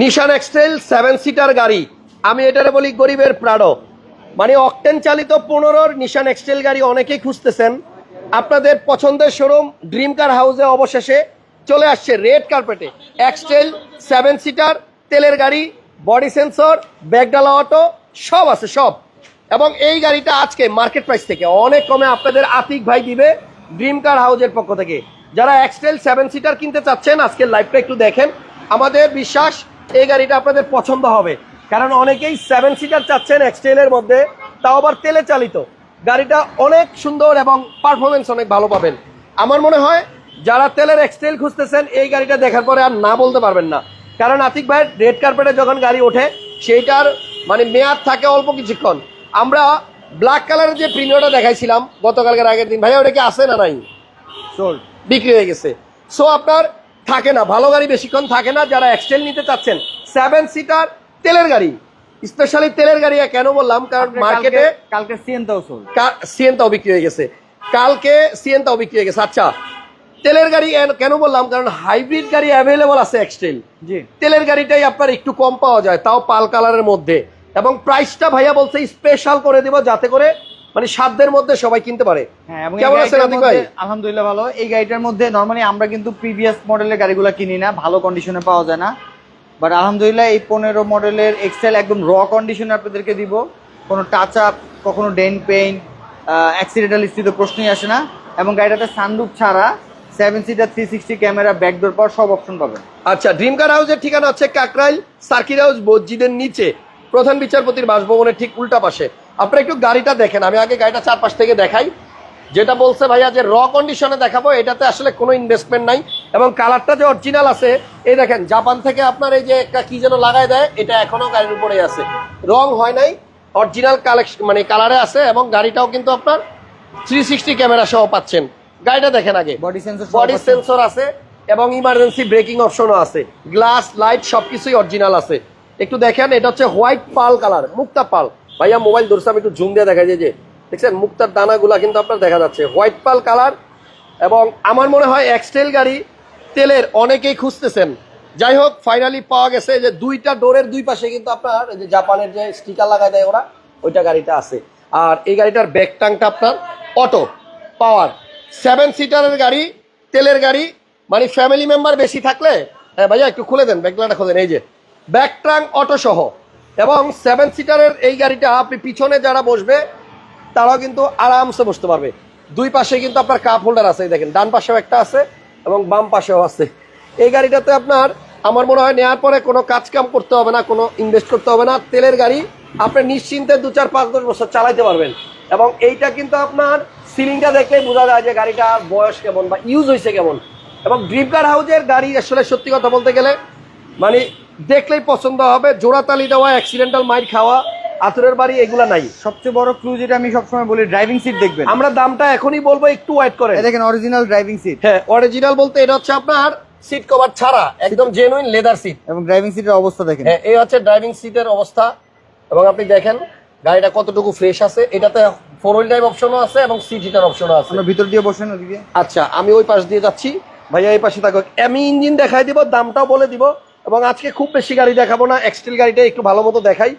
নিশান এক্সটেল seven seater গাড়ি। আমি এটারে বলি গরিবের প্রাড়ো। মানে অকটেন চালিত পনেরোর নিশান এক্সটেল গাড়ি অনেকেই খুঁজতেছেন। আপনাদের পছন্দের শোরুম ড্রিম কার হাউসে অবশেষে চলে আসছে রেড কার্পেটে এক্সটেল সেভেন সিটার তেলের গাড়ি বডি সেন্সর ব্যাগডালা অটো সব আছে, সব। এবং এই গাড়িটা আজকে মার্কেট প্রাইস থেকে, অনেক কমে আপনাদের আতিক ভাই দিবে ড্রিম কার হাউজের পক্ষ থেকে। যারা এক্সটেল সেভেন সিটার কিনতে চাচ্ছেন, আজকের লাইভটা একটু দেখেন। আমাদের বিশ্বাস এই গাড়িটা আপনাদের পছন্দ হবে। কারণ অনেকেই সেভেন সিটার চাচ্ছেন এক্সটেলের মধ্যে তাও আবার তেলে চালিত। গাড়িটা অনেক সুন্দর এবং পারফরমেন্স অনেক ভালো পাবেন। আমার মনে হয় যারা তেলের এক্সটেল খুঁজতেছেন এই গাড়িটা দেখার পরে আর না বলতে পারবেন না। কারণ আতিক ভাইয়ের রেড কার্পেটে যখন গাড়ি ওঠে সেইটার মানে মেয়াদ থাকে অল্প কিছুক্ষণ। আমরা ব্ল্যাক কালারের যে প্রিমিয়টা দেখাইছিলাম গতকালকের আগের দিন ভাইয়া ওটা কি আছে না নাই? বিক্রি হয়ে গেছে। সো আপনার থাকে না ভালো গাড়ি বেশিক্ষণ থাকে না যারা এক্সটেল নিতে চাচ্ছেন সেভেন সিটার তেলের গাড়ি স্পেশালি তেলের গাড়ি কেন বললাম? কারণ মার্কেটে কালকে সিএনটাও সিএনটাও বিক্রি হয়ে গেছে। কালকে সিএনটাও বিক্রি হয়ে গেছে। আচ্ছা তেলের গাড়ি কেন বললাম? কারণ হাইব্রিড গাড়ি অ্যাভেলেবল আছে এক্সটেল তেলের গাড়িটাই আপনার একটু কম পাওয়া যায় তাও পাল কালারের মধ্যে। এবং প্রাইসটা ভাইয়া বলছে স্পেশাল করে দেব যাতে করে মানে সাধ্যের মধ্যে সবাই কিনতে পারে। হ্যাঁ কেমন আছেন আতিক ভাই? আলহামদুলিল্লাহ ভালো। এই গাড়িটার মধ্যে নর্মালি আমরা কিন্তু প্রিভিয়াস মডেলের গাড়িগুলো কিনি না ভালো কন্ডিশনে পাওয়া যায় না। বাট আলহামদুলিল্লাহ এই পনেরো মডেলের এক্সেল একদম র কন্ডিশনে আপনাদেরকে দিব। কোনো টাচ আপ কখনো ডেন পেইন অ্যাক্সিডেন্টাল স্থিত প্রশ্নই আসে না। এবং গাড়িটাতে সানরুফ ছাড়া seven seater three sixty camera backdoor power সব অপশন পাবেন। আচ্ছা ড্রিম কার হাউসের ঠিকানা হচ্ছে কাকরাইল সার্কিট হাউস মসজিদের নিচে। প্রধান বিচারপতির বাসভবনের ঠিক উল্টা পাশে। আপনারা একটু গাড়িটা দেখেন আমি আগে গাড়িটা চারপাশ থেকে দেখাই। যেটা বলছে ভাইয়া যে র কন্ডিশনে দেখাবো এটাতে আসলে কোনো ইনভেস্টমেন্ট নাই। এবং কালারটা যে অরিজিনাল আছে এই দেখেন জাপান থেকে আপনার এই যে একটা কি যেন লাগাই দেয় এটা এখনও গাড়ির উপরে আছে। রং হয় নাই অরিজিনাল কালেকশন মানে কালারে আছে এবং গাড়িটাও কিন্তু আপনার থ্রি সিক্সটি ক্যামেরা সহ পাচ্ছেন। গাড়িটা দেখেন আগে। বডি সেন্সর বডি সেন্সর আছে এবং ইমার্জেন্সি ব্রেকিং অপশনও আছে। গ্লাস লাইট সবকিছুই অরিজিনাল আছে। একটু দেখেন এটা হচ্ছে হোয়াইট পাল কালার মুক্তা পাল ভাইয়া মোবাইল ধরছে, আমি একটু জুম দিয়ে দেখা যায় যে, দেখছেন, মুক্তার দানাগুলা কিন্তু আপনার দেখা যাচ্ছে। হোয়াইট পাল কালার এবং আমার মনে হয় এক্সটেল গাড়ি, তেলের অনেকেই খুঁজতেছেন। যাই হোক ফাইনালি পাওয়া গেছে যে দুইটা ডোরের দুই পাশে কিন্তু আপনার যে জাপানের যে স্টিকার লাগায় দেয় ওরা, ওইটা গাড়িটা আছে। আর এই গাড়িটার ব্যাক টাংটা আপনার অটো পাওয়ার সেভেন সিটারের গাড়ি, তেলের গাড়ি মানে ফ্যামিলি মেম্বার বেশি থাকলে হ্যাঁ ভাইয়া, একটু খুলে দেন ব্যাকলাটা খুলে দেন, এই যে। ব্যাক ট্রাং অটো সহ। এবং সেভেন সিটারের এই গাড়িটা আপনি পিছনে যারা বসবে, তারাও কিন্তু আরামসে বসতে পারবে। দুই পাশে কিন্তু আপনার কাপ হোল্ডার আছে দেখেন, ডান পাশেও একটা আছে এবং বাম পাশেও আছে। এই গাড়িটাতে আপনার, আমার মনে হয় নেওয়ার পরে কোনো কাজ কাম করতে হবে না, কোনো ইনভেস্ট করতে হবে না। তেলের গাড়ি আপনি নিশ্চিন্তে দু চার পাঁচ দশ বছর চালাইতে পারবেন। এবং এইটা কিন্তু আপনার সিলিংটা দেখলেই বোঝা যায় যে গাড়িটার বয়স কেমন বা ইউজ হয়েছে কেমন। এবং কার হাউজের গাড়ি আসলে সত্যি কথা বলতে গেলে মানে দেখলেই পছন্দ হবে। জোড়াতালি দেওয়া অ্যাক্সিডেন্টাল মাইর খাওয়া আতরের বাড়ি এগুলা নাই। সবচেয়ে বড় ক্লু যেটা আমি সবসময় বলি ড্রাইভিং সিট দেখবেন। আমরা দামটা এখনই বলব একটু ওয়েট করে দেখেন অরিজিনাল ড্রাইভিং সিট হ্যাঁ অরিজিনাল বলতে এটা হচ্ছে আপনার সিট কভার ছাড়া একদম জেনুইন লেদার সিট এবং ড্রাইভিং সিটের অবস্থা দেখেন। হ্যাঁ এই হচ্ছে ড্রাইভিং সিটের অবস্থা। এবং আপনি দেখেন গাড়িটা কতটুকু ফ্রেশ আছে। এটাতে ফোর হুইল ড্রাইভ অপশনও আছে এবং সিট হিটার অপশনও আছে। আমরা ভিতর দিয়ে বসেন ওদিকে। আচ্ছা আমি ওই পাশ দিয়ে যাচ্ছি। ভাইয়া এই পাশে থাকো আমি ইঞ্জিন দেখাই দিব দামটাও বলে দিব। এবং আজকে খুব বেশি গাড়ি দেখাবো না এক্সটেল গাড়িটা একটু ভালো মতো দেখাই।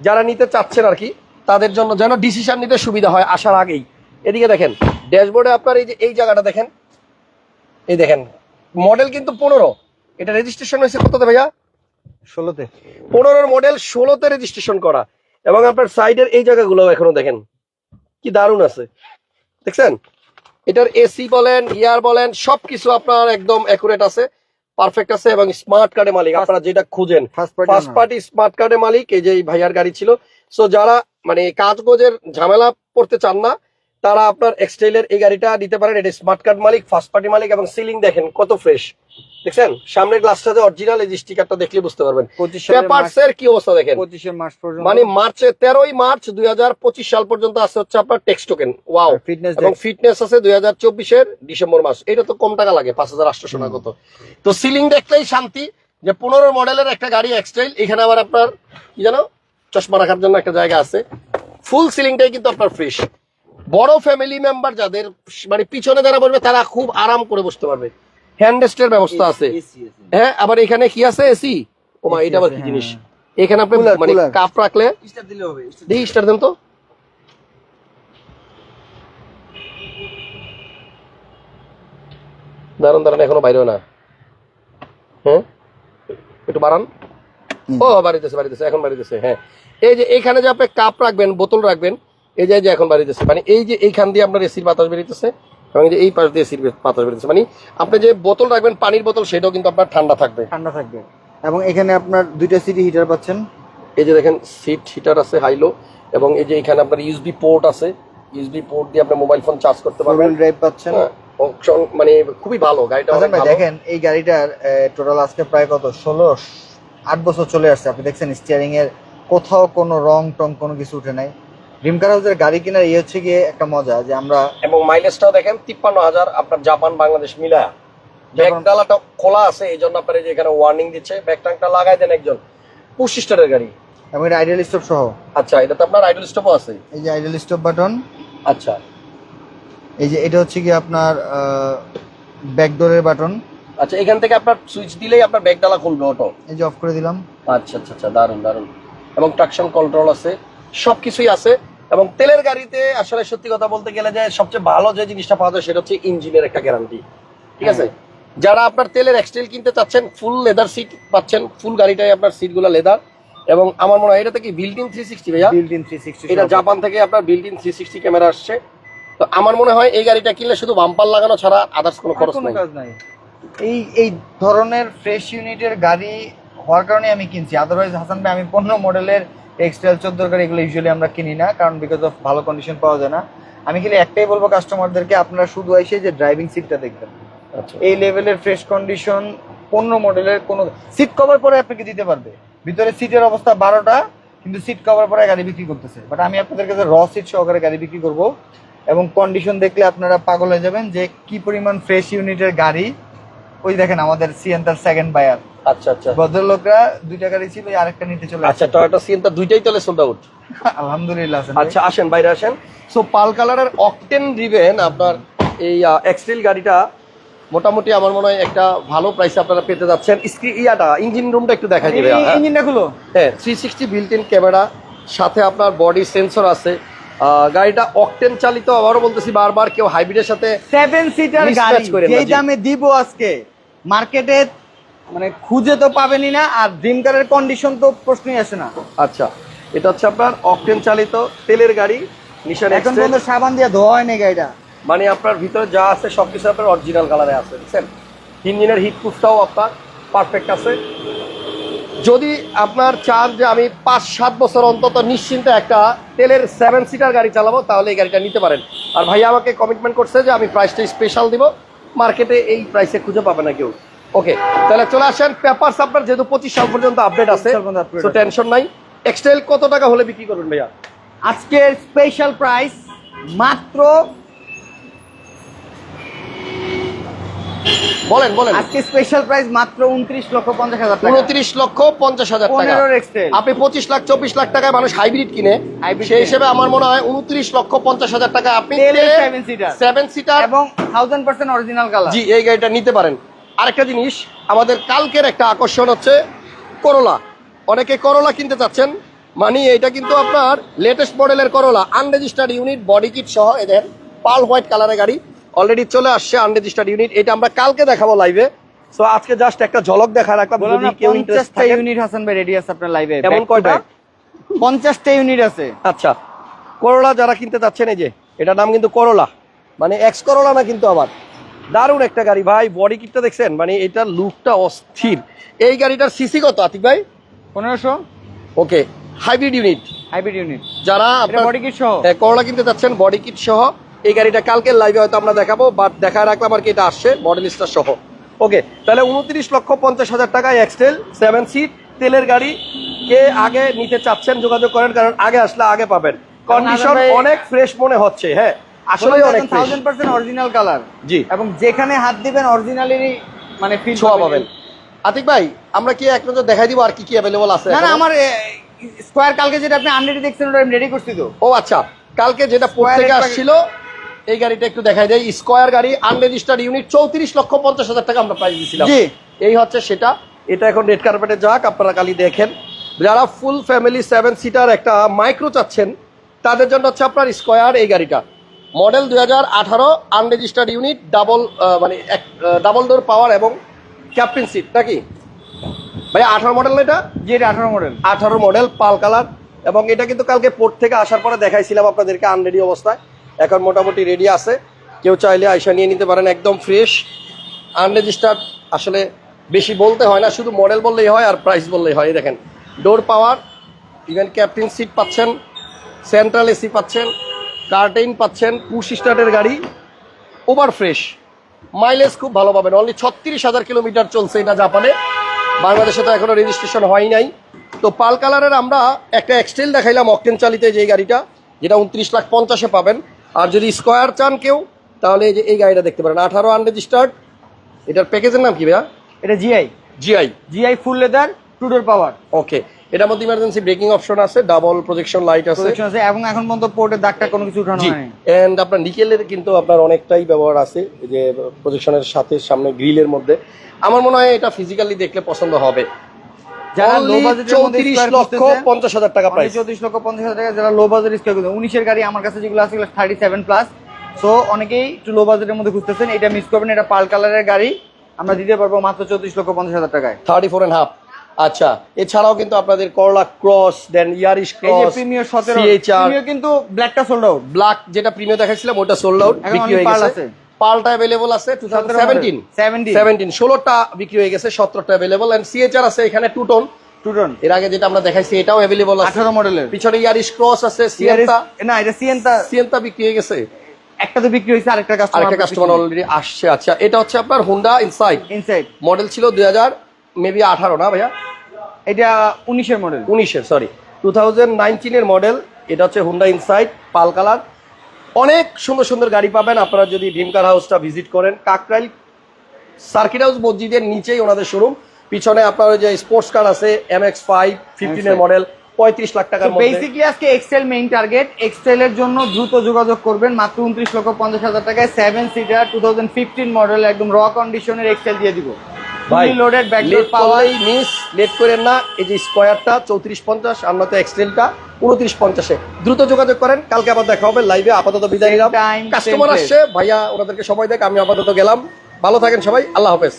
যারা নিতে চাচ্ছেন আর কি তাদের জন্য যেন ডিসিশন নিতে সুবিধা হয় আসার আগেই। এদিকে দেখেন ড্যাশবোর্ডে আপনার এই যে এই জায়গাটা দেখেন। এই দেখেন মডেল কিন্তু পনেরো। এটা রেজিস্ট্রেশন হয়েছে কততে ভাইয়া? ষোলোতে। পনেরোর মডেল ষোলোতে রেজিস্ট্রেশন করা। এবং আপনার সাইডের এই জায়গাগুলো এখনও দেখেন। কি দারুণ আছে। দেখছেন? এটার এসি বলেন ইয়ার বলেন সবকিছু আপনার একদম অ্যাকুরেট আছে। পারফেক্ট আছে এবং স্মার্ট কার্ডের মালিক আপনারা যেটা খুঁজেন ফার্স্ট পার্টি স্মার্ট কার্ডের মালিক এই যে ভাইয়ার গাড়ি ছিল। সো যারা মানে কাজগোজের ঝামেলা পড়তে চান না তারা আপনার এক্সটাইলের এই গাড়িটা নিতে পারেন। এটা স্মার্ট কার্ড মালিক ফার্স্ট পার্টি মালিক এবং সিলিং দেখেন কত ফ্রেশ দেখছেন? সামনের গ্লাসটা যে অরিজিনাল এই স্টিকারটা দেখলে বুঝতে পারবেন। পেপারস এর কি অবস্থা দেখেন? পঁচিশে মাস পর্যন্ত। মানে মার্চে তেরোই মার্চ দুই হাজার পঁচিশ সাল পর্যন্ত আছে হচ্ছে আপনার টেক্সট টোকেন ওয়াও ফিটনেস এবং ফিটনেস আছে দুই হাজার চব্বিশের ডিসেম্বর মাস। এটা তো কম টাকা লাগে পাঁচ হাজার আটশো টাকা কত। তো সিলিং দেখলেই শান্তি যে পনেরো মডেলের একটা গাড়ি এক্সটাইল এখানে আবার আপনার কি জানো? চশমা রাখার জন্য একটা জায়গা আছে। ফুল সিলিংটাই কিন্তু আপনার ফ্রেশ বড় ফ্যামিলি মেম্বার যাদের মানে পিছনে যারা বসবে তারা খুব আরাম করে বসতে পারবে। হ্যান্ড রেস্টের ব্যবস্থা আছে। হ্যাঁ আবার এখানে কি আছে? এসি ও মা এটা আবার কি হ্যাঁ। জিনিস এখানে আপনি মানে কাপ রাখলে স্টার দিলে হবে স্টার স্টার দেন তো। দাঁড়ান দাঁড়ান এখনও বাইরেও না। হ্যাঁ? একটু বাড়ান। ও বাড়িতেছে বাড়িতেছে এখন বাড়িতেছে হ্যাঁ। এই যে এখানে যে আপনি কাপ রাখবেন বোতল রাখবেন এই যে এই যে এখন বাড়িতেছে। মানে এই যে এইখান দিয়ে আপনার এসির বাতাস বেরিতেছে এবং এই যে এই পাশ দিয়ে এসির বাতাস বেরিতেছে মানে আপনি যে বোতল রাখবেন পানির বোতল সেটাও কিন্তু আপনার ঠান্ডা থাকবে। ঠান্ডা থাকবে। এবং এখানে আপনার দুইটা সিটি হিটার পাচ্ছেন। এই যে দেখেন সিট হিটার আছে হাইলো এবং এই যে এখানে আপনার ইউএসবি পোর্ট আছে। ইউএসবি পোর্ট দিয়ে আপনি মোবাইল ফোন চার্জ করতে পারবেন। ড্রাইভ পাচ্ছেন। হ্যাঁ, অপশন মানে খুবই ভালো গাড়িটা হাসান অনেক ভালো। দেখেন এই গাড়িটার টোটাল আজকে প্রায় কত? ষোলো আট বছর চলে আসছে। আপনি দেখছেন স্টিয়ারিং এর কোথাও কোনো রং টং কোনো কিছু উঠে নাই। ড্রিম কার হাউসের গাড়ি কেনার ইয়ে হচ্ছে গিয়ে একটা মজা যে আমরা এবং মাইলেজটাও দেখেন তিপ্পান্ন হাজার আপনার জাপান বাংলাদেশ মিলায়া। ব্যাক ডালাটা খোলা আছে এই জন্য আপনার যে এখানে ওয়ার্নিং দিচ্ছে ব্যাক ট্যাঙ্কটা লাগাই দেন একজন। পঁচিশ গাড়ি। এবং এটা আইডিয়াল স্টপ সহ। আচ্ছা এটা তো আপনার আইডল স্টপও আছে। এই যে আইডিয়াল স্টপ বাটন আচ্ছা। এই যে এটা হচ্ছে কি আপনার ব্যাকডোরের বাটন আচ্ছা এখান থেকে আপনার সুইচ দিলেই আপনার ব্যাক ডালা খুলবে অটো এই যে অফ করে দিলাম। আচ্ছা আচ্ছা আচ্ছা দারুণ দারুণ এবং ট্রাকশন কন্ট্রোল আছে। সবকিছুই আছে এবং তেলের গাড়িতে আসলে সত্যি কথা বলতে গেলে যে সবচেয়ে ভালো যে জিনিসটা পাওয়া যায় সেটা হচ্ছে ইঞ্জিনের একটা গ্যারান্টি ঠিক আছে? যারা আপনার তেলের এক্সটেল কিনতে চাচ্ছেন ফুল লেদার সিট পাচ্ছেন ফুল গাড়িটাই আপনার সিটগুলো লেদার এবং আমার মনে হয় এটা কি বিল্ট ইন থ্রি সিক্সটি ভাইয়া? বিল্ট ইন থ্রি সিক্সটি এটা জাপান থেকে আপনার built in three sixty camera আসছে। তো আমার মনে হয় এই গাড়িটা কিনলে শুধু বাম্পার লাগানো ছাড়া আদার্স কোনো খরচ নাই। এই এই ধরনের ফ্রেশ ইউনিটের গাড়ি হওয়ার কারণে আমি কিনছি। আদারওয়াইজ হাসান ভাই আমি পনেরো মডেলের এক্সট্রাল চোদ্দোর গাড়ি এগুলো ইউজুয়ালি আমরা কিনি না কারণ বিকজ অফ ভালো কন্ডিশন পাওয়া যায় না। আমি খালি একটাই বলব কাস্টমারদেরকে আপনারা শুধু এসে যে ড্রাইভিং সিটটা দেখবেন। আচ্ছা। এই লেভেলের ফ্রেশ কন্ডিশন পনেরো মডেলের কোনো সিট কভার পরে আপনাকে দিতে পারবে। ভিতরে সিটের অবস্থা বারোটা কিন্তু সিট কভার পরে গাড়ি বিক্রি করতেছে। বাট আমি আপনাদের কাছে র সিট সহকারে গাড়ি বিক্রি করব এবং কন্ডিশন দেখলে আপনারা পাগল হয়ে যাবেন যে কি পরিমাণ ফ্রেশ ইউনিটের গাড়ি। ওই দেখেন আমাদের সিএনটার সেকেন্ড বায়ার আচ্ছা আচ্ছা। ভদ্রলোকরা দুইটা গাড়ি ছিল আরেকটা নিতে চলে আচ্ছা টয়োটা সিএনটা দুইটাই তাহলে সোল্ড আউট আলহামদুলিল্লাহ আচ্ছা আসেন বাইরে আসেন। সো পাল কালারের অকটেন রিভেন আপনার এই এক্সটেল গাড়িটা মোটামুটি আমার মনে হয় একটা ভালো প্রাইসে আপনারা পেতে যাচ্ছেন। ইয়াটা ইঞ্জিন রুমটা একটু দিবে এই ইঞ্জিনটা খুলো। হ্যাঁ three sixty built in camera সাথে আপনার বডি সেন্সর আছে। গাড়িটা অকটেন চালিত আবারও বলতেছি বারবার কেউ হাইব্রিডের সাথে সেভেন সিটার গাড়ি জি। দামে দিব আজকে মার্কেটে মানে খুঁজে তো পাবেনই না আর ড্রিম কারের কন্ডিশন তো প্রশ্নই আসে না। আচ্ছা এটা হচ্ছে আপনার অকটেন চালিত তেলের গাড়ি নিশান এখন পর্যন্ত সাবান দিয়ে ধোয়া হয়নি গাড়িটা। মানে আপনার ভিতরে যা আছে সবকিছু আপনার অরিজিনাল কালারে আছে বুঝছেন? ইঞ্জিনের হিট প্রুফটাও আপনার পারফেক্ট আছে। যদি আপনার চান যে আমি পাঁচ সাত বছর অন্তত নিশ্চিন্তে একটা তেলের সেভেন সিটার গাড়ি চালাবো তাহলে এই গাড়িটা নিতে পারেন। আর ভাইয়া আমাকে কমিটমেন্ট করছে যে আমি প্রাইসটা স্পেশাল দিব। মার্কেটে এই প্রাইসে খুঁজে পাবে না কেউ। ওকে তাহলে চলে আসেন পেপারস আপনার যেহেতু পঁচিশ সাল পর্যন্ত আপডেট আছে 25 তো টেনশন নাই। এক্সটাইল কত টাকা হলে বিক্রি করবেন ভাইয়া? আজকের স্পেশাল প্রাইস মাত্র বলেন বলেন। আজকে স্পেশাল প্রাইস মাত্র উনত্রিশ লক্ষ পঞ্চাশ হাজার টাকা। উনত্রিশ লক্ষ পঞ্চাশ হাজার টাকা। এক্সটেল আপনি পঁচিশ লাখ চব্বিশ লাখ টাকায় মানুষ হাইব্রিড কিনে সেই হিসেবে আমার মনে হয় উনত্রিশ লক্ষ পঞ্চাশ হাজার টাকা আপনি তেলের seven seater। সেভেন সিটার এবং থাউজেন্ড পার্সেন্ট অরিজিনাল কালার জি এই গাড়িটা নিতে পারেন। আরেকটা জিনিস আমাদের কালকের একটা আকর্ষণ হচ্ছে করলা। অনেকে করলা কিনতে চাচ্ছেন মানে এটা কিন্তু আপনার লেটেস্ট মডেলের Corolla unregistered unit body kit সহ এদের পাল হোয়াইট কালারের গাড়ি অলরেডি চলে আসছে আনরেজিস্টার্ড ইউনিট এটা আমরা কালকে দেখাবো লাইভে সো আজকে জাস্ট একটা ঝলক দেখা রাখলাম বললাম যদি কেউ ইন্টারেস্ট পঞ্চাশটা ইউনিট হাসান ভাই রেডি আছে আপনার লাইভে এমন কয়টা? পঞ্চাশটা ইউনিট আছে। আচ্ছা করলা যারা কিনতে চাচ্ছেন এই যে এটার নাম কিন্তু করলা মানে এক্স করলা না কিন্তু আমার দারুণ একটা গাড়ি। ভাই বডি কিটটা দেখছেন? মানে এটার লুকটা অস্থির। এই গাড়িটার সিসি কত আতিক ভাই? পনেরোশো। Okay hybrid unit hybrid unit যারা আপনার বডি কিট সহ? হ্যাঁ, করোলা কিনতে চাচ্ছেন বডি কিট সহ। এই গাড়িটা কালকে লাইভে হয়তো আমরা দেখাবো বাট দেখা রাখলাম আর কি এটা আসছে মডেল স্টার সহ। ওকে তাহলে উনত্রিশ লক্ষ পঞ্চাশ হাজার টাকায় এক্সটেল সেভেন সিট তেলের গাড়ি। কে আগে নিতে চাচ্ছেন যোগাযোগ করেন কারণ আগে আসলে আগে পাবেন। কন্ডিশন অনেক ফ্রেশ মনে হচ্ছে হ্যাঁ। আসলে অনেক fresh thousand percent original colour জি। এবং যেখানে হাত দিবেন অরিজিনালেরই মানে ফিল ছোঁয়া পাবেন। আতিক ভাই আমরা কি এক নজর দেখাই দিব আর কি কি অ্যাভেলেবল আছে না না আমার স্কোয়ার কালকে যেটা আপনি আনরেডি দেখছেন ওটা আমি রেডি করছি তো। ও আচ্ছা। কালকে যেটা পোর্ট থেকে আসছিল এই গাড়িটা একটু দেখাই দেয় স্কোয়ার গাড়ি আনরেজিস্টার্ড ইউনিট চৌত্রিশ লক্ষ পঞ্চাশ হাজার টাকা আমরা প্রাইস দিয়েছিলাম জি। এই হচ্ছে সেটা। এটা এখন রেড কার্পেটে যাক আপনারা খালি দেখেন। যারা ফুল ফ্যামিলি সেভেন সিটার একটা মাইক্রো চাচ্ছেন তাদের জন্য হচ্ছে আপনার স্কোয়ার এই গাড়িটা। মডেল দুই হাজার আঠারো আনরেজিস্টার্ড ইউনিট ডাবল মানে এক ডাবল ডোর পাওয়ার এবং ক্যাপ্টেন সিট নাকি? ভাই আঠারো মডেল না এটা? জি এটা আঠারো মডেল আঠারো মডেল পাল কালার এবং এটা কিন্তু কালকে পোর্ট থেকে আসার পরে দেখাইছিলাম আপনাদেরকে আনরেডি অবস্থায়। এখন মোটামুটি রেডি আছে। কেউ চাইলে আইসা নিয়ে নিতে পারেন একদম ফ্রেশ আনরেজিস্টার্ড আসলে বেশি বলতে হয় না শুধু মডেল বললেই হয় আর প্রাইস বললেই হয় দেখেন। Door power even captain seat পাচ্ছেন সেন্ট্রাল এসি পাচ্ছেন কার্টেইন পাচ্ছেন পুশ স্টার্টের গাড়ি ওভার ফ্রেশ মাইলেজ খুব ভালো পাবেন অনলি ছত্রিশ হাজার কিলোমিটার চলছে এটা জাপানে। বাংলাদেশে তো এখনও রেজিস্ট্রেশন হয় নাই। তো পাল কালারের আমরা একটা এক্সটেল দেখাইলাম অকটেন চালিতে যে গাড়িটা যেটা উনত্রিশ লাখ পঞ্চাশে পাবেন। আর যদি স্কোয়ার চান কেউ তাহলে যে এই গাড়িটা দেখতে পারেন আঠারো আনরেজিস্টার্ড এটার প্যাকেজের নাম কি ভাইয়া? এটা GI GI GI full leather two door power okay এটার মধ্যে ইমার্জেন্সি ব্রেকিং অপশন আছে ডাবল প্রজেকশন লাইট আছে। এবং এখন পর্যন্ত পোর্টের দাগটা কোনো কিছু উঠানো হয়নি। এন্ড আপনার নিকেলের কিন্তু আপনার অনেকটাই ব্যবহার আছে যে প্রজেকশনের সাথে সামনে গ্রিলের মধ্যে। আমার মনে হয় এটা ফিজিক্যালি দেখলে পছন্দ হবে। যারা লো বাজেটের মধ্যে লক্ষ পঞ্চাশ হাজার টাকা প্রাইস চৌত্রিশ লক্ষ পঞ্চাশ হাজার টাকা যারা লো বাজেট স্কোয়ার করতে উনিশের গাড়ি আমার কাছে যেগুলো আছে সেগুলো থার্টি সেভেন প্লাস সো অনেকেই একটু লো বাজেটের মধ্যে খুঁজতেছেন এটা মিস করবেন এটা পাল কালারের গাড়ি আমরা দিতে পারব মাত্র চৌত্রিশ লক্ষ পঞ্চাশ হাজার টাকায়। থার্টি ফোর অ্যান্ড হাফ আচ্ছা এছাড়াও কিন্তু আপনাদের Corolla cross then Yaris cross premier সতেরো সিএইচআর প্রিমিয়ার কিন্তু ব্ল্যাকটা সোল্ড আউট ব্ল্যাক যেটা প্রিমিয়ার দেখাচ্ছিলাম ওটা সোল্ড আউট এখন বিক্রি হয়ে গেছে। আছে। পালটা অ্যাভেলেবল আছে two thousand seventeen seventy seventeen ষোলোটা বিক্রি হয়ে গেছে সতেরোটা অ্যাভেলেবল অ্যান্ড সিএচআর আছে এখানে টু টোন টুটন এর আগে যেটা আমরা দেখাইছি এটাও অ্যাভেলেবল আছে। আঠারো মডেলের পিছনে ইয়ারিশ ক্রস আছে সিয়েন্তা না এটা সিএনটা সিয়েন্তা বিক্রি হয়ে গেছে। একটা তো বিক্রি হয়েছে আরেকটা কাস্টমার আরেকটা কাস্টমার অলরেডি আসছে। আচ্ছা এটা হচ্ছে আপনার হুন্ডা ইনসাইড ইনসাইড মডেল ছিল দুই হাজার মেবি আঠারো না ভাইয়া? এটা উনিশের মডেল উনিশের সরি টু থাউজেন্ড নাইনটিনের মডেল এটা হচ্ছে হুন্ডা ইনসাইট পাল কালার। অনেক সুন্দর সুন্দর গাড়ি পাবেন আপনারা যদি ভীমকার হাউসটা ভিজিট করেন। কাকরাইল সার্কিট হাউস মসজিদের নিচেই ওনাদের শোরুম পিছনে আপনার ওই যে স্পোর্টস কার আছে এম এক্স ফাইভ ফিফটিনের মডেল পঁয়ত্রিশ লাখ টাকার মধ্যে বেসিকলি আজকে এক্সেল মেইন টার্গেট এক্সেল এর জন্য দ্রুত যোগাযোগ করবেন মাত্র উনত্রিশ লক্ষ পঞ্চাশ হাজার টাকায় seven seater two thousand fifteen model একদম র কন্ডিশনের এক্সেল দিয়ে দিব। ভাই লোডেড ব্যাকডোর লেট পাওয়ার মিস লেট করেন না। এই যে স্কোয়ারটা চৌত্রিশ পঞ্চাশ আমরা তো এক্সটেলটা উনত্রিশ পঞ্চাশে। দ্রুত যোগাযোগ করেন কালকে আবার দেখা হবে লাইভে আপাতত বিদায় নিলাম। কাস্টমার আসছে ভাইয়া ওনাদেরকে সময় দেখ আমি আপাতত গেলাম। ভালো থাকেন সবাই আল্লাহ হাফেজ।